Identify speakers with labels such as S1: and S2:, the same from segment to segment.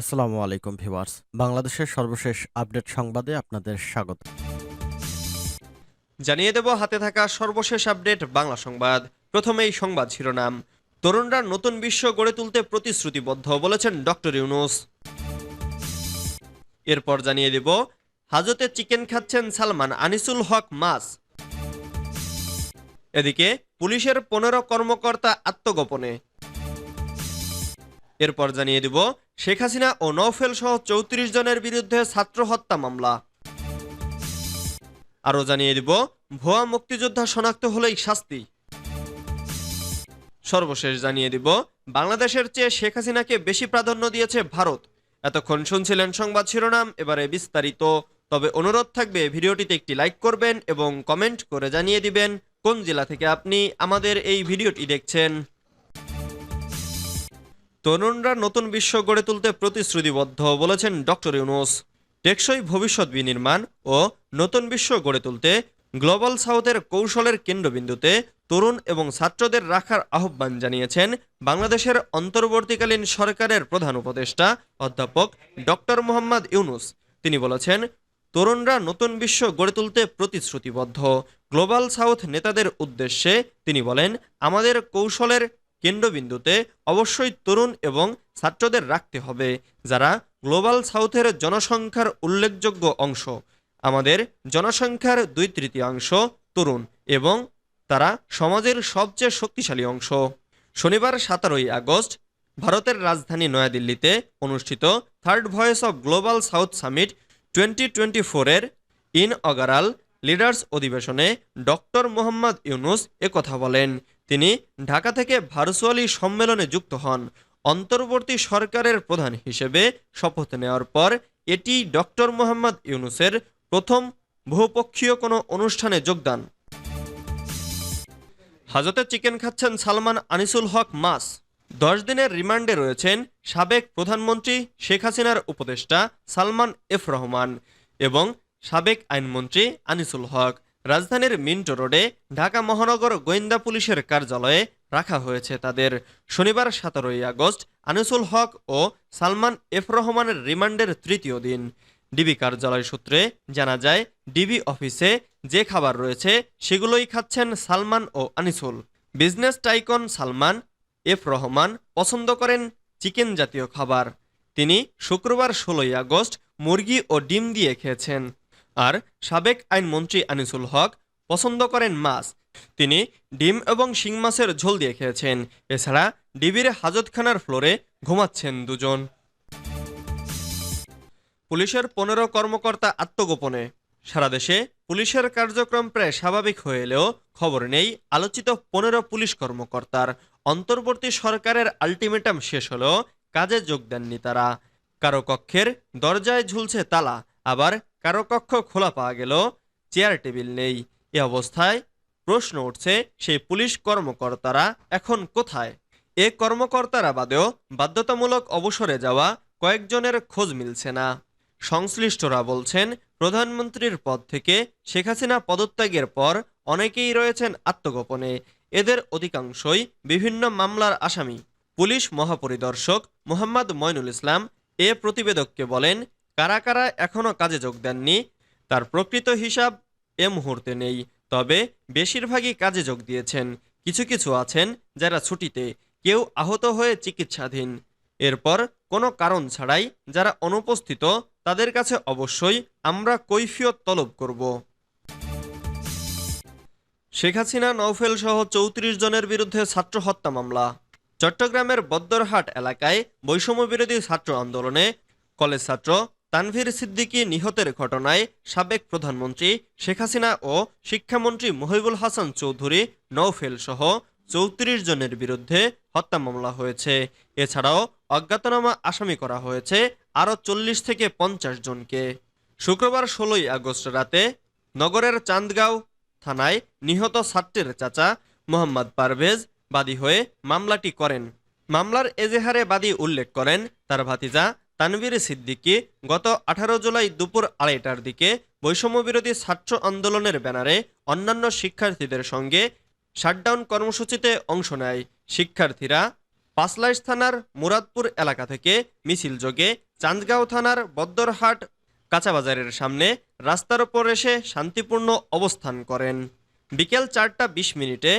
S1: আসসালামু আলাইকুম ভিউয়ার্স। বাংলাদেশের সর্বশেষ আপডেট সংবাদে আপনাদের স্বাগত।
S2: জানিয়ে দেব, হাতে থাকা সর্বশেষ আপডেট বাংলা সংবাদ। প্রথমেই সংবাদ শিরোনাম। তরুণরা নতুন বিশ্ব গড়ে তুলতে প্রতিশ্রুতিবদ্ধ বলেছেন ডক্টর ইউনুস। এরপর জানিয়ে দেব, হাজতে চিকেন খাচ্ছেন সালমান আনিসুল হক মাস। এদিকে, পুলিশের পনেরো কর্মকর্তা আত্মগোপনে। এরপর জানিয়ে দিব শেখ হাসিনা ও নৌফেল সহ চৌত্রিশ জনের বিরুদ্ধে ছাত্র হত্যা মামলা। আরও জানিয়ে দিব, ভুয়া মুক্তিযোদ্ধা শনাক্ত হলেই শাস্তি। সর্বশেষ জানিয়ে দিব, বাংলাদেশের চেয়ে শেখ হাসিনাকে বেশি প্রাধান্য দিয়েছে ভারত। এতক্ষণ শুনছিলেন সংবাদ শিরোনাম, এবারে বিস্তারিত। তবে অনুরোধ থাকবে, ভিডিওটিতে একটি লাইক করবেন এবং কমেন্ট করে জানিয়ে দিবেন কোন জেলা থেকে আপনি আমাদের এই ভিডিওটি দেখছেন। তরুণরা নতুন বিশ্ব গড়ে তুলতে প্রতিশ্রুতিবদ্ধ বলেছেন ডক্টর ইউনুস। টেকসই ভবিষ্যৎ বিনির্মাণ ও নতুন বিশ্ব গড়ে তুলতে গ্লোবাল সাউথের কৌশলের কেন্দ্রবিন্দুতে তরুণ এবং ছাত্রদের রাখার আহ্বান জানিয়েছেন বাংলাদেশের অন্তর্বর্তীকালীন সরকারের প্রধান উপদেষ্টা অধ্যাপক ডক্টর মোহাম্মদ ইউনুস। তিনি বলেছেন, তরুণরা নতুন বিশ্ব গড়ে তুলতে প্রতিশ্রুতিবদ্ধ। গ্লোবাল সাউথ নেতাদের উদ্দেশ্যে তিনি বলেন, আমাদের কৌশলের কেন্দ্রবিন্দুতে অবশ্যই তরুণ এবং ছাত্রদের রাখতে হবে, যারা গ্লোবাল সাউথের জনসংখ্যার উল্লেখযোগ্য অংশ। আমাদের জনসংখ্যার দুই তৃতীয়াংশ তরুণ এবং তারা সমাজের সবচেয়ে শক্তিশালী অংশ। শনিবার সতেরোই আগস্ট ভারতের রাজধানী নয়াদিল্লিতে অনুষ্ঠিত third Voice of Global South Summit twenty twenty ফোরের ইন অগারাল লিডার্স অধিবেশনে ডক্টর মোহাম্মদ ইউনুস একথা বলেন তিনি ঢাকা থেকে ভার্চুয়ালি সম্মেলনে যুক্ত হন। অন্তর্বর্তী সরকারের প্রধান হিসেবে শপথ নেওয়ার পর এটি ডক্টর মোহাম্মদ ইউনুসের প্রথম বহুপক্ষীয় কোনো অনুষ্ঠানে যোগদান। হাজতে চিকেন খাচ্ছেন সালমান আনিসুল হক মাস। দশ দিনের রিমান্ডে রয়েছেন সাবেক প্রধানমন্ত্রী শেখ হাসিনার উপদেষ্টা সালমান এফ রহমান এবং সাবেক আইনমন্ত্রী আনিসুল হক। রাজধানীর মিন্টো রোডে ঢাকা মহানগর গোয়েন্দা পুলিশের কার্যালয়ে রাখা হয়েছে তাদের। শনিবার সতেরোই আগস্ট আনিসুল হক ও সালমান এফ রহমানের রিমান্ডের তৃতীয় দিন। ডিবি কার্যালয় সূত্রে জানা যায়, ডিবি অফিসে যে খাবার রয়েছে সেগুলোই খাচ্ছেন সালমান ও Anisul. Business tycoon Salman F Rahman পছন্দ করেন চিকেন জাতীয় খাবার। তিনি শুক্রবার ষোলোই আগস্ট মুরগি ও ডিম দিয়ে খেয়েছেন। আর সাবেক আইনমন্ত্রী আনিসুল হক পছন্দ করেন মাছ। তিনি ডিম এবং শিং মাছের ঝোল দিয়ে খেয়েছেন। এছাড়া ডিবির হাজতখানার ফ্লোরে ঘুমাচ্ছেন দুজন। পুলিশের পনেরো কর্মকর্তা আত্মগোপনে। সারা দেশে পুলিশের কার্যক্রম প্রায় স্বাভাবিক হয়ে এলেও খবর নেই, আলোচিত পনেরো পুলিশ কর্মকর্তার। অন্তর্বর্তী সরকারের আলটিমেটাম শেষ হলেও কাজে যোগ দেননি তারা। কারও কক্ষের দরজায় ঝুলছে তালা, আবার কারও কক্ষ খোলা পাওয়া গেল, চেয়ার টেবিল নেই। এ অবস্থায় প্রশ্ন উঠছে, সেই পুলিশ কর্মকর্তারা এখন কোথায়? এ কর্মকর্তারা বাদেও বাধ্যতামূলক অবসরে যাওয়া কয়েকজনের খোঁজ মিলছে না। সংশ্লিষ্টরা বলছেন, প্রধানমন্ত্রীর পদ থেকে শেখ হাসিনা পদত্যাগের পর অনেকেই রয়েছেন আত্মগোপনে। এদের অধিকাংশই বিভিন্ন মামলার আসামি। পুলিশ মহাপরিদর্শক মোহাম্মদ ময়নুল ইসলাম এ প্রতিবেদককে বলেন কারা কারা এখনও কাজে যোগ দেননি, তার প্রকৃত হিসাব এ মুহূর্তে নেই। তবে বেশিরভাগই কাজে যোগ দিয়েছেন। কিছু কিছু আছেন যারা ছুটিতে, কেউ আহত হয়ে চিকিৎসাধীন। এরপর কোনো কারণ ছাড়াই যারা অনুপস্থিত, তাদের কাছে অবশ্যই আমরা কৈফিয়ত তলব করব। শেখ হাসিনা নৌফেল সহ চৌত্রিশ জনের বিরুদ্ধে ছাত্র হত্যা মামলা। চট্টগ্রামের বদ্দরহাট এলাকায় বৈষম্য বিরোধী ছাত্র আন্দোলনে কলেজ ছাত্র তানভীর সিদ্দিকী নিহতের ঘটনায় সাবেক প্রধানমন্ত্রী শেখ হাসিনা ও শিক্ষামন্ত্রী মহিবুল হাসান চৌধুরী নৌফেল সহ চৌত্রিশ জনের বিরুদ্ধে হত্যা মামলা হয়েছে। এছাড়াও অজ্ঞাতনামা আসামি করা হয়েছে আরও চল্লিশ থেকে পঞ্চাশ জনকে। শুক্রবার ষোলোই আগস্ট রাতে নগরের চান্দগাঁও থানায় নিহত ছাত্রের চাচা মোহাম্মদ পারভেজ বাদী হয়ে মামলাটি করেন। মামলার এজেহারে বাদী উল্লেখ করেন তার ভাতিজা তানভীর সিদ্দিকী গত আঠারো জুলাই দুপুর আড়াইটার দিকে বৈষম্যবিরোধী ছাত্র আন্দোলনের ব্যানারে অন্যান্য শিক্ষার্থীদের সঙ্গে শাটডাউন কর্মসূচিতে অংশ নেয়। শিক্ষার্থীরা পাঁচলাইশ থানার মুরাদপুর এলাকা থেকে মিছিল যোগে চান্দগাঁও থানার বদ্দরহাট কাঁচাবাজারের সামনে রাস্তার ওপর এসে শান্তিপূর্ণ অবস্থান করেন। বিকেল চারটা বিশ মিনিটে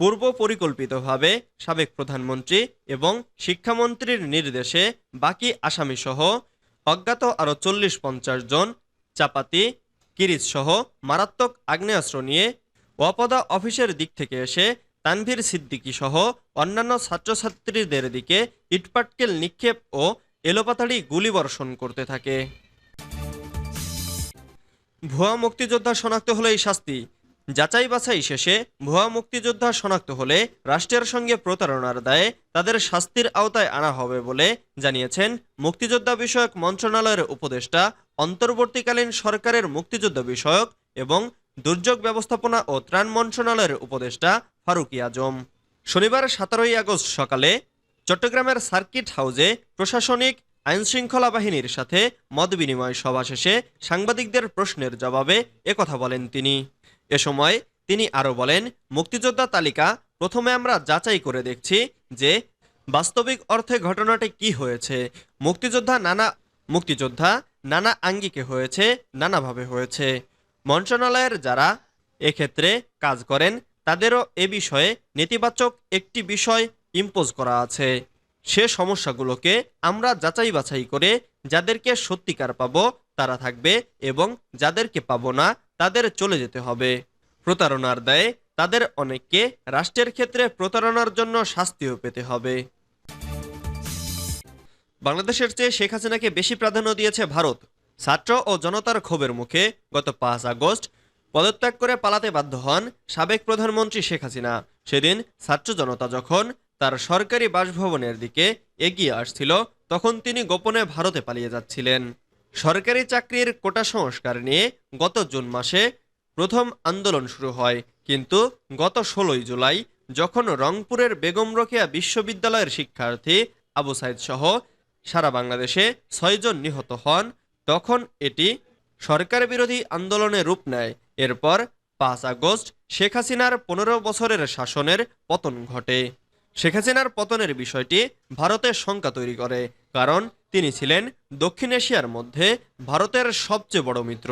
S2: পূর্ব পরিকল্পিতভাবে সাবেক প্রধানমন্ত্রী এবং শিক্ষামন্ত্রীর নির্দেশে বাকি আসামিসহ অজ্ঞাত আরও চল্লিশ পঞ্চাশ জন, চাপাতি কিরিচ সহ মারাত্মক আগ্নেয়াস্ত্র নিয়ে ওয়াপদা অফিসের দিক থেকে এসে তানভীর সিদ্দিকী সহ অন্যান্য ছাত্রছাত্রীদের দিকে ইটপাটকেল নিক্ষেপ ও এলোপাতাড়ি গুলিবর্ষণ করতে থাকে। ভুয়া মুক্তিযোদ্ধা শনাক্ত হলেই শাস্তি। যাচাই বাছাই শেষে ভুয়া মুক্তিযোদ্ধা শনাক্ত হলে রাষ্ট্রের সঙ্গে প্রতারণার দায়ে তাদের শাস্তির আওতায় আনা হবে বলে জানিয়েছেন মুক্তিযোদ্ধা বিষয়ক মন্ত্রণালয়ের উপদেষ্টা, অন্তর্বর্তীকালীন সরকারের মুক্তিযুদ্ধ বিষয়ক এবং দুর্যোগ ব্যবস্থাপনা ও ত্রাণ মন্ত্রণালয়ের উপদেষ্টা ফারুকি আজম। শনিবার সতেরোই আগস্ট সকালে চট্টগ্রামের সার্কিট হাউসে প্রশাসনিক আইনশৃঙ্খলা বাহিনীর সাথে মতবিনিময় সভা শেষে সাংবাদিকদের প্রশ্নের জবাবে একথা বলেন তিনি। এ সময় তিনি আরও বলেন, মুক্তিযোদ্ধা তালিকা, প্রথমে আমরা যাচাই করে দেখছি যে বাস্তবিক অর্থে ঘটনাটি কি হয়েছে। মুক্তিযোদ্ধা নানা মুক্তিযোদ্ধা নানা আঙ্গিকে হয়েছে, নানাভাবে হয়েছে। মন্ত্রণালয়ের যারা এক্ষেত্রে কাজ করেন, তাদেরও এ বিষয়ে নেতিবাচক একটি বিষয় ইম্পোজ করা আছে। সে সমস্যাগুলোকে আমরা যাচাই বাছাই করে, যাদেরকে সত্যিকার পাবো তারা থাকবে এবং যাদেরকে পাবো না, তাদের চলে যেতে হবে। প্রতারণার দায়ে তাদের অনেককে রাষ্ট্রের ক্ষেত্রে প্রতারণার জন্য শাস্তিও পেতে হবে। বাংলাদেশের চেয়ে শেখ হাসিনাকে বেশি প্রাধান্য দিয়েছে ভারত। ছাত্র ও জনতার ক্ষোভের মুখে গত পাঁচ আগস্ট পদত্যাগ করে পালাতে বাধ্য হন সাবেক প্রধানমন্ত্রী শেখ হাসিনা। সেদিন ছাত্র জনতা যখন তার সরকারি বাসভবনের দিকে এগিয়ে আসছিল, তখন তিনি গোপনে ভারতে পালিয়ে যাচ্ছিলেন। সরকারি চাকরির কোটা সংস্কার নিয়ে গত জুন মাসে প্রথম আন্দোলন শুরু হয়। কিন্তু গত ষোলোই জুলাই, যখন রংপুরের বেগম রোকেয়া বিশ্ববিদ্যালয়ের শিক্ষার্থী আবু সাইদ সহ সারা বাংলাদেশে ছয়জন নিহত হন, তখন এটি সরকার বিরোধী আন্দোলনে রূপ নেয়। এরপর পাঁচ আগস্ট শেখ হাসিনার পনেরো বছরের শাসনের পতন ঘটে। শেখ হাসিনার পতনের বিষয়টি ভারতের শঙ্কা তৈরি করে, কারণ তিনি ছিলেন দক্ষিণ এশিয়ার মধ্যে ভারতের সবচেয়ে বড় মিত্র।